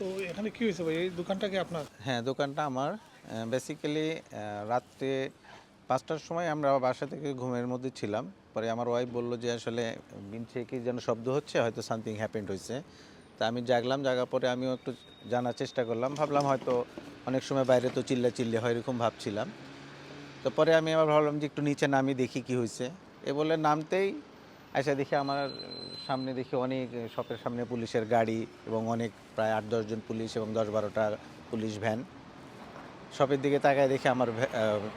তো এখানে কি হয়েছে ভাই? এই দোকানটা কি আপনার? হ্যাঁ দোকানটা আমার। বেসিক্যালি রাত্রে পাঁচটার সময় আমরা বাসা থেকে ঘুমের মধ্যে ছিলাম। পরে আমার ওয়াইফ বলল যে, আসলে বিন থেকে যেন শব্দ হচ্ছে, হয়তো সামথিং হ্যাপেন্ড হয়েছে। তা আমি জাগলাম, জাগার পরে আমিও একটু জানার চেষ্টা করলাম। ভাবলাম হয়তো অনেক সময় বাইরে তো চিল্লা চিল্লি হয়, এরকম ভাবছিলাম। তো পরে আমি আবার ভাবলাম যে, একটু নিচে নামি দেখি কি হয়েছে। এ বলে নামতেই আচ্ছা দেখি আমার সামনে দেখি অনেক শপের সামনে পুলিশের গাড়ি এবং অনেক প্রায় আট দশজন পুলিশ এবং দশ বারোটা পুলিশ ভ্যান। শপের দিকে তাকায় দেখি আমার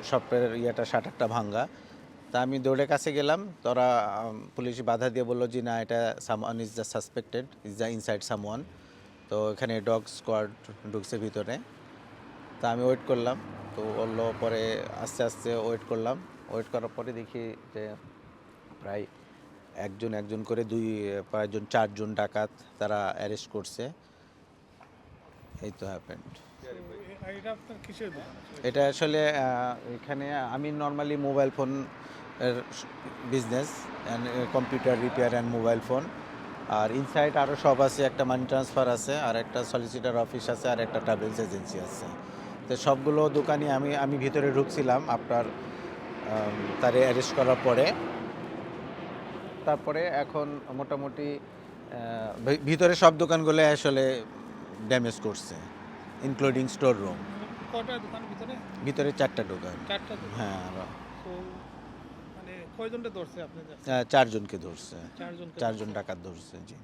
শপের ইয়েটা শাটারটা ভাঙ্গা। তা আমি দৌড়ে কাছে গেলাম, তোরা পুলিশ বাধা দিয়ে বলল যে, না, এটা someone is the suspected is the inside someone তো এখানে ডগ স্কোয়াড ঢুকছে ভিতরে। তা আমি ওয়েট করলাম, তো বলল পরে আস্তে আস্তে ওয়েট করলাম। ওয়েট করার পরে দেখি যে, প্রায় একজন একজন করে দুই প্রায়জন চারজন ডাকাত তারা অ্যারেস্ট করছে। এই তো হ্যাপেন্ড এটা আসলে এখানে আমি normally mobile phone business and computer repair and mobile phone R inside আরও সব আছে, একটা মানি ট্রান্সফার আছে, আর একটা সলিসিটার অফিস আছে, আর একটা ট্রাভেলস এজেন্সি আছে। তো সবগুলো দোকানই আমি আমি ভিতরে ঢুকছিলাম আপনার তারে অ্যারেস্ট করার পরে। তারপরে এখন মোটামুটি ভিতরে সব দোকানগুলো আসলে ড্যামেজ করছে ইনক্লুডিং স্টোর রুম দোকান ভিতরে? ভিতরে চারটা দোকান। চারটা হ্যাঁ মানে কয়জনটা ধরছে আপনি চারজনকে ধরছে। চারজন ডাকাত ধরছে জি।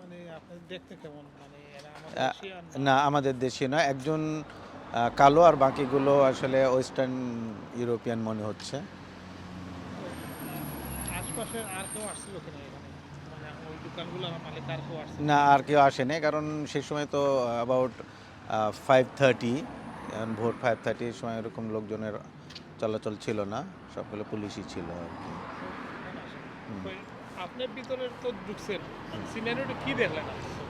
মানে আপনি দেখতে কেমন? মানে না? আমাদের দেশে নয়। একজন কালো আর বাকিগুলো আসলে ওয়েস্টার্ন ইউরোপিয়ান মনে হচ্ছে। আর কেউ আসছিল কিনা এখানে? মানে না আর কেউ আসেনি কারণ সেই সময় তো অ্যাবাউট ফাইভ থার্টি ভোর ফাইভ থার্টির সময় এরকম লোকজনের চলাচল ছিল না সবগুলো পুলিশই ছিল আর কি। হুম। ভিতরে তো ঢুকছেন সিনারিওটা কি দেখলেন?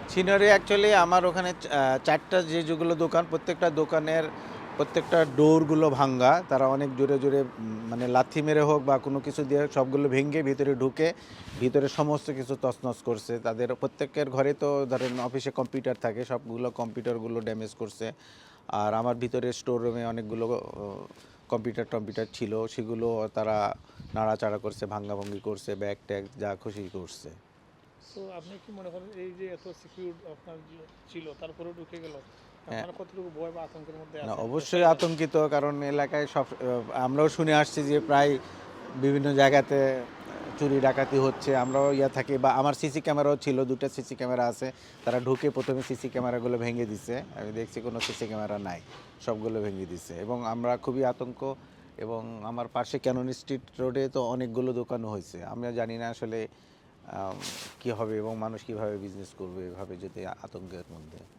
সিনারি অ্যাকচুয়ালি আমার ওখানে আহ, চারটা যে যেগুলো দোকান প্রত্যেকটা দোকানের প্রত্যেকটা ডোরগুলো ভাঙ্গা, তারা অনেক জোরে জোরে মানে লাথি মেরে হোক বা কোনো কিছু দিয়ে সবগুলো ভেঙে ভিতরে ঢুকে ভিতরে সমস্ত কিছু তছনছ করছে। তাদের প্রত্যেকের ঘরে তো ধরেন অফিসে কম্পিউটার থাকে, সবগুলো কম্পিউটারগুলো ড্যামেজ করছে। আর আমার ভিতরে স্টোর রুমে অনেকগুলো কম্পিউটার টম্পিউটার ছিল, সেগুলো তারা নাড়াচাড়া করছে, ভাঙ্গাভঙ্গি করছে, ব্যাগ ট্যাগ যা খুশি করছে। তো আপনি কি মনে করেন এই যে এত সিকিউর আপনার ছিল তারপরে ঢুকে গেল? হ্যাঁ। কতটুকু ভয় বা আতঙ্কের মধ্যে না অবশ্যই আতঙ্কিত কারণ এলাকায় সব আমরাও শুনে আসছি যে প্রায় বিভিন্ন জায়গাতে চুরি ডাকাতি হচ্ছে। আমরাও ইয়া থাকি বা আমার সিসি ক্যামেরাও ছিল দুটো সিসি ক্যামেরা আছে। তারা ঢুকে প্রথমে সিসি ক্যামেরাগুলো ভেঙে দিছে। আমি দেখছি কোনো সিসি ক্যামেরা নাই সবগুলো ভেঙে দিছে। এবং আমরা খুবই আতঙ্ক এবং আমার পাশে ক্যানন স্ট্রিট রোডে তো অনেকগুলো দোকানও হয়েছে। আমরা জানি না আসলে কি হবে এবং মানুষ কীভাবে বিজনেস করবে এভাবে যদি আতঙ্কের মধ্যে।